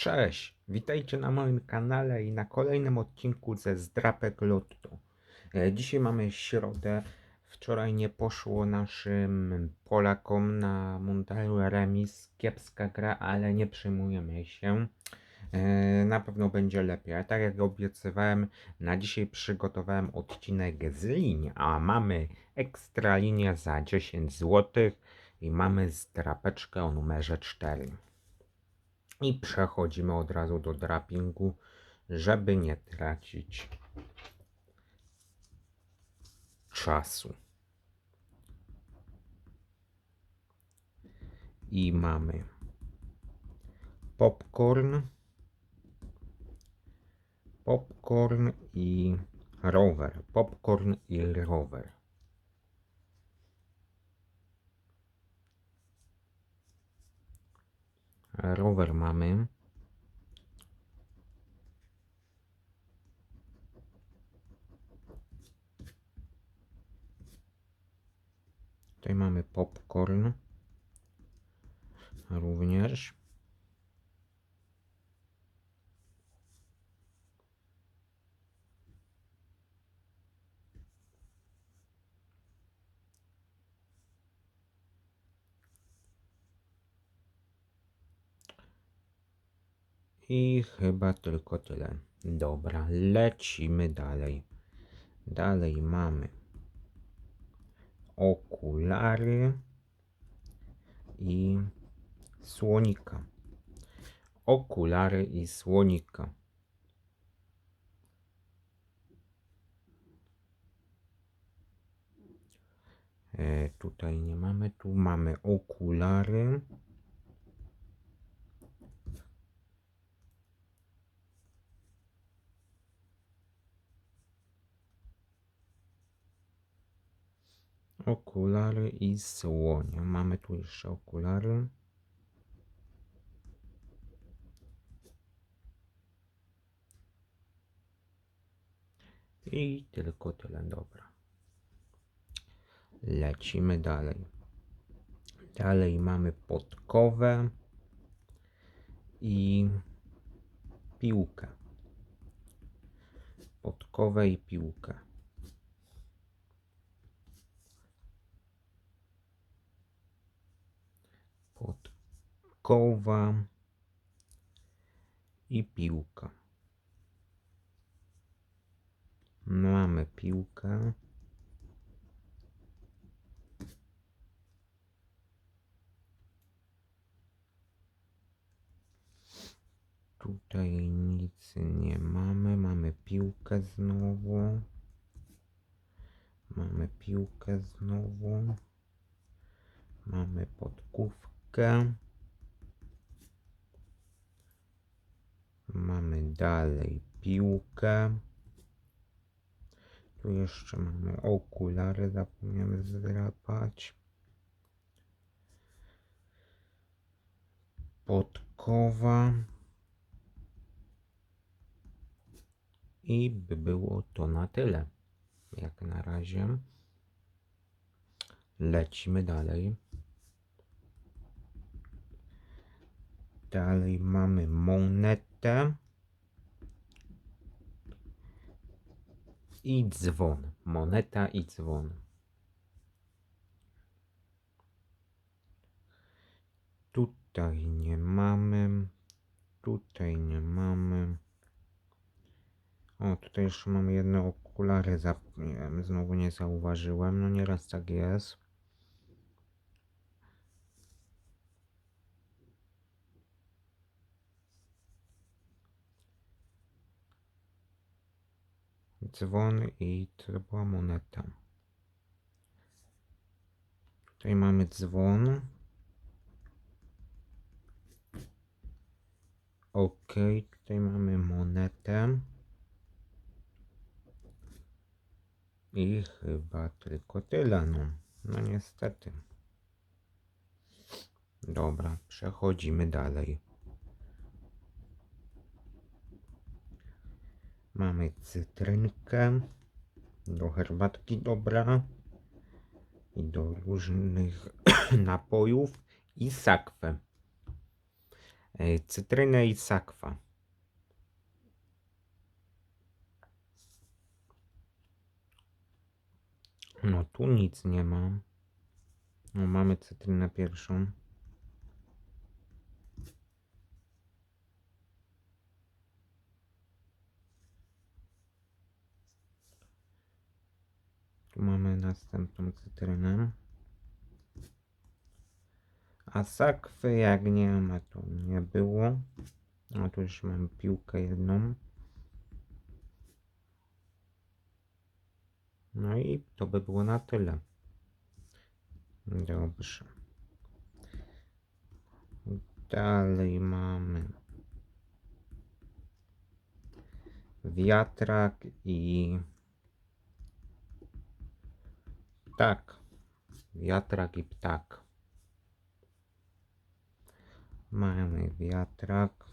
Cześć, witajcie na moim kanale i na kolejnym odcinku ze Zdrapek Lotto. E, Dzisiaj mamy środę. Wczoraj nie poszło naszym Polakom na Mundialu remis. Kiepska gra, ale nie przejmujemy się. E, Na pewno będzie lepiej. Tak jak obiecywałem, na dzisiaj przygotowałem odcinek z linii, a mamy ekstra linię za 10 zł i mamy zdrapeczkę o numerze 4. I przechodzimy od razu do drapingu, żeby nie tracić czasu. I mamy popcorn, popcorn i rower. Popcorn i rower. Rower mamy. Tutaj mamy popcorn. Również. I chyba tylko tyle. Dobra, lecimy dalej. Dalej mamy okulary i słonika. Okulary i słonika. E, tutaj nie mamy, tu mamy okulary. Okulary i słonia. Mamy tu jeszcze okulary. I tylko tyle, dobra. Lecimy dalej. Dalej mamy podkowę i piłkę. Podkowę i piłkę. Podkowa i piłka. Mamy piłkę. Tutaj nic nie mamy. Mamy piłkę znowu. Mamy piłkę znowu. Mamy podkówkę. Mamy dalej piłkę. Tu jeszcze mamy okulary, zapomniałem zdrapać. Podkowa. I by było to na tyle. Jak na razie. Lecimy dalej. Dalej mamy monetę. I dzwon. Moneta i dzwon. Tutaj nie mamy. Tutaj nie mamy. O, tutaj jeszcze mamy jedne okulary. Zapomniałem, znowu nie zauważyłem. No nieraz tak jest. Dzwon i to moneta. Tutaj mamy dzwon. Ok, tutaj mamy monetę. I chyba tylko tyle, no. No niestety. Dobra, przechodzimy dalej. Mamy cytrynkę do herbatki dobra i do różnych napojów i sakwę. e, cytrynę i sakwa. No tu nic nie ma. No mamy cytrynę pierwszą. Tu mamy następną cytrynę. A sakwy jak nie ma, to nie było. A tu już mam piłkę jedną. No i to by było na tyle. Dobrze. Dalej mamy wiatrak i ptak. Wiatrak i ptak. Mamy wiatrak.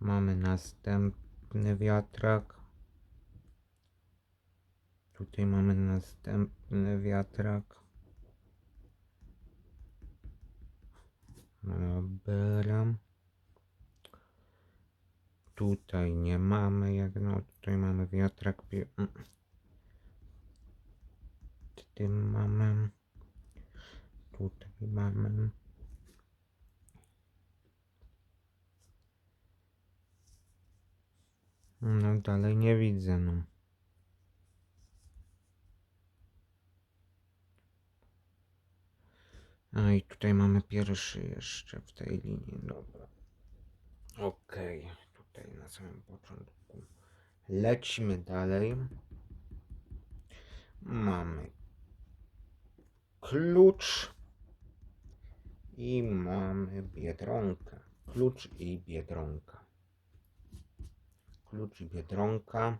Mamy następny wiatrak. Tutaj mamy następny wiatrak. Dobra. Tutaj nie mamy, jak no tutaj mamy wiatrak. mm. Tutaj mamy. Tutaj mamy. No dalej nie widzę, no. A i tutaj mamy pierwszy jeszcze w tej linii, dobra. Okej, tutaj na samym początku. Lecimy dalej. Mamy klucz i mamy biedronkę. Klucz i biedronka. Klucz i biedronka.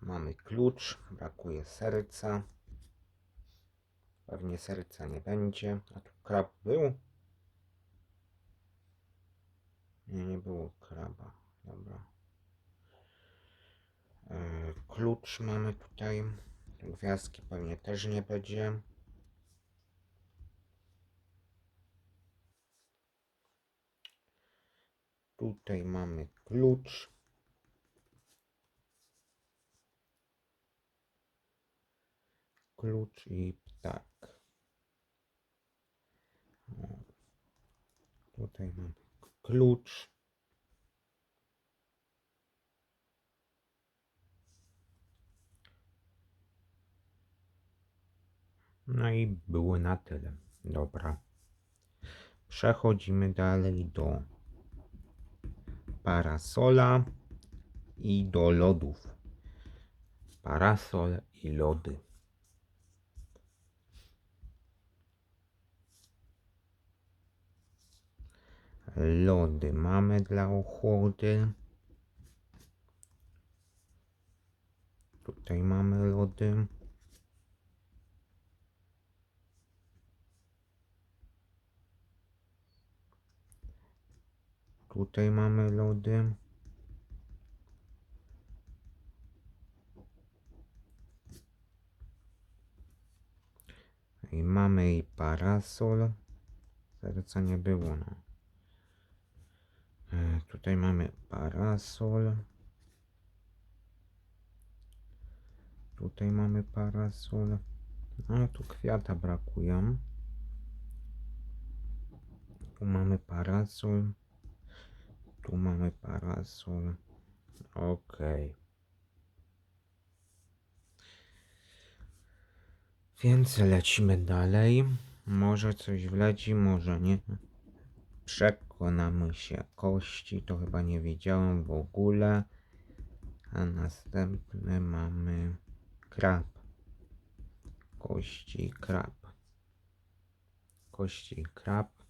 Mamy klucz, brakuje serca. Pewnie serca nie będzie. A tu krab był? Nie, nie było kraba. Dobra. E, Klucz mamy tutaj. Gwiazdki pewnie też nie będzie. Tutaj mamy klucz. Klucz i ptak. Tutaj mamy klucz. No i było na tyle. Dobra. Przechodzimy dalej do parasola i do lodów. Parasol i lody. Lody mamy dla ochłody. Tutaj mamy lody. Tutaj mamy lody. I mamy i parasol. Serca nie było, no. E, Tutaj mamy parasol. Tutaj mamy parasol. No tu kwiata brakuje. Tu mamy parasol. Tu mamy parasol. Okej. Więc lecimy dalej. Może coś wleci, może nie. Przekonamy się. Kości to chyba nie widziałem w ogóle. A następny mamy krab. Kości krab. Kości krab.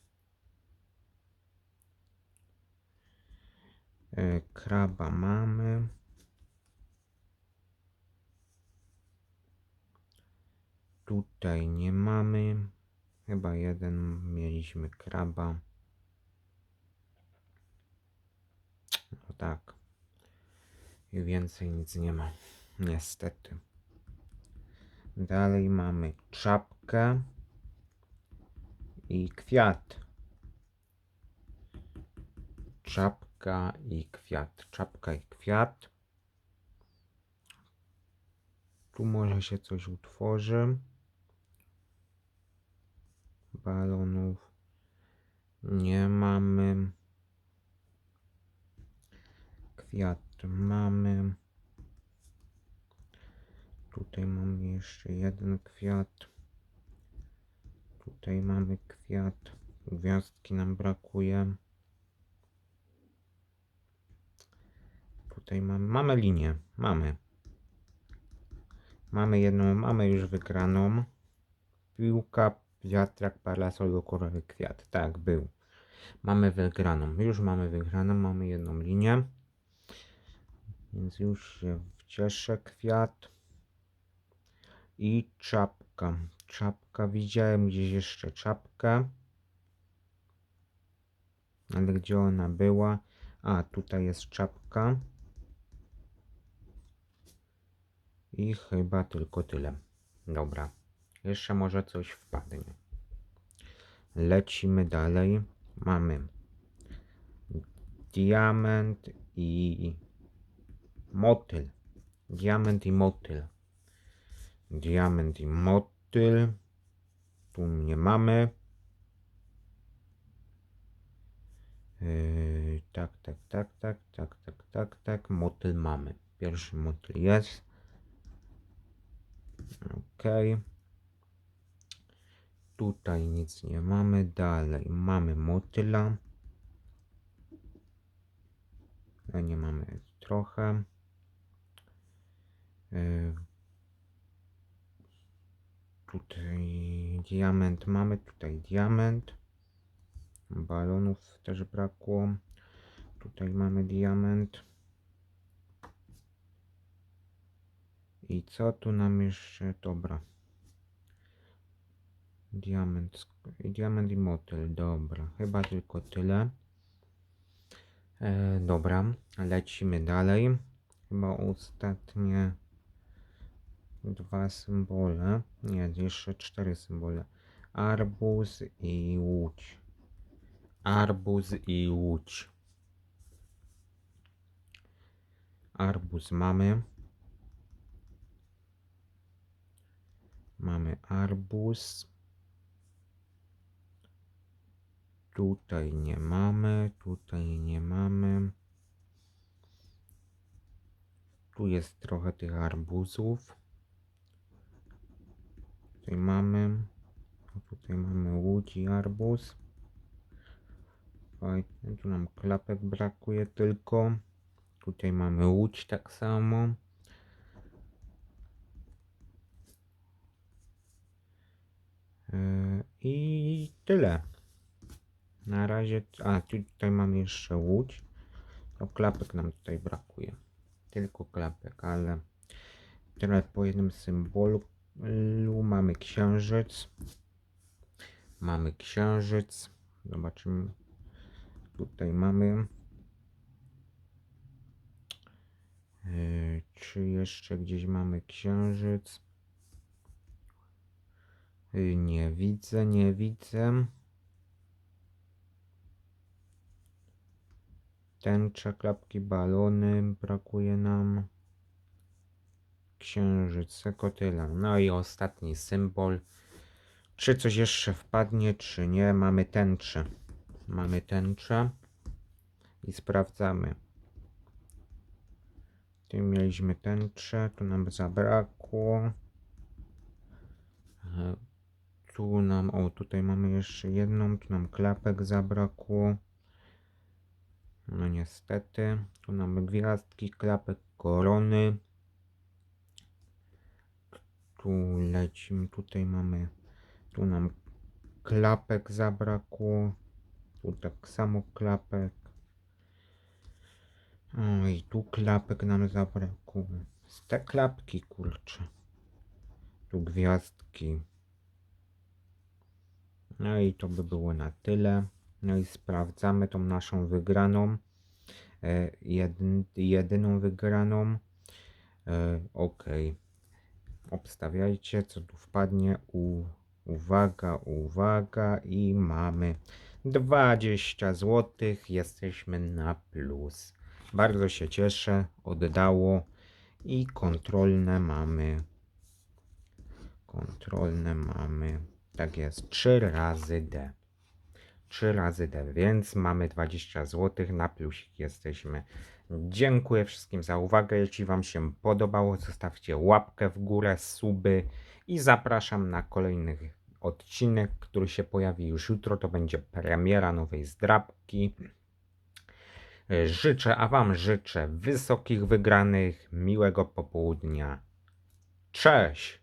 Kraba mamy. Tutaj nie mamy. Chyba jeden mieliśmy kraba. No tak. I więcej nic nie ma. Niestety. Dalej mamy czapkę. czapkę i kwiat. Czapka i kwiat. Czapka i kwiat. Tu może się coś utworzy. Balonów nie mamy. Kwiat mamy. Tutaj mamy jeszcze jeden kwiat. Tutaj mamy kwiat. Gwiazdki nam brakuje. Tutaj mamy, mamy linię. Mamy. Mamy jedną, mamy już wygraną. Piłka, wiatrak, parasol, kolorowy kwiat. Tak, był. Mamy wygraną. Już mamy wygraną, mamy jedną linię. Więc już się cieszę. Kwiat. I czapka. Czapka. Widziałem gdzieś jeszcze czapkę. Ale gdzie ona była? A, tutaj jest czapka. I chyba tylko tyle. Dobra. Jeszcze może coś wpadnie. Lecimy dalej. Mamy diament i motyl. Diament i motyl. Diament i motyl. Tu nie mamy. Yy, tak, tak, tak, tak, tak, tak, tak, tak. Motyl mamy. Pierwszy motyl jest. Ok. Tutaj nic nie mamy. Dalej mamy motyla. A nie mamy trochę. Yy, Tutaj diament mamy, tutaj diament. Balonów też brakło. Tutaj mamy diament. I co tu nam jeszcze? Dobra. Diament, diament i motyl, dobra. Chyba tylko tyle. E, dobra, lecimy dalej. Chyba ostatnie dwa symbole. Nie, jeszcze cztery symbole. Arbuz i łódź. Arbuz i łódź. Arbuz mamy. Mamy arbuz. Tutaj nie mamy, tutaj nie mamy. Tu jest trochę tych arbuzów. Tutaj mamy. a Tutaj mamy łódź arbuz. Fajnie, Tu nam klapek brakuje tylko. Tutaj mamy łódź tak samo. I tyle. Na razie, a tu- tutaj mamy jeszcze łódź. To klapek nam tutaj brakuje. Tylko klapek, ale tyle po jednym symbolu. Lu, Mamy księżyc. Mamy księżyc. Zobaczymy. Tutaj mamy. Yy, Czy jeszcze gdzieś mamy księżyc? Nie widzę, nie widzę. Tęcza, klapki, balony, brakuje nam. Księżyc, tylko tyle. No i ostatni symbol. Czy coś jeszcze wpadnie, czy nie? Mamy tęczę. Mamy tęczę. I sprawdzamy. Tu mieliśmy tęczę, tu nam zabrakło. O tutaj mamy jeszcze jedną, tu nam klapek zabrakło. No niestety, tu mamy gwiazdki, klapek, korony. Tu lecimy, tutaj mamy, tu nam klapek zabrakło. Tu tak samo klapek. I tu klapek nam zabrakło. Z te klapki, kurczę. Tu gwiazdki. No i to by było na tyle. No i sprawdzamy tą naszą wygraną. E, jedyn, jedyną wygraną. E, ok. Obstawiajcie, co tu wpadnie u Uwaga, uwaga i mamy 20 zł. Jesteśmy na plus. Bardzo się cieszę, oddało i kontrolne mamy. Kontrolne mamy. Tak jest, 3 razy D. 3 razy D, więc mamy 20 zł na plusik jesteśmy. Dziękuję wszystkim za uwagę. Jeśli Wam się podobało, zostawcie łapkę w górę, suby i zapraszam na kolejny odcinek, który się pojawi już jutro. To będzie premiera nowej zdrabki. Życzę, a Wam życzę wysokich wygranych, miłego popołudnia. Cześć!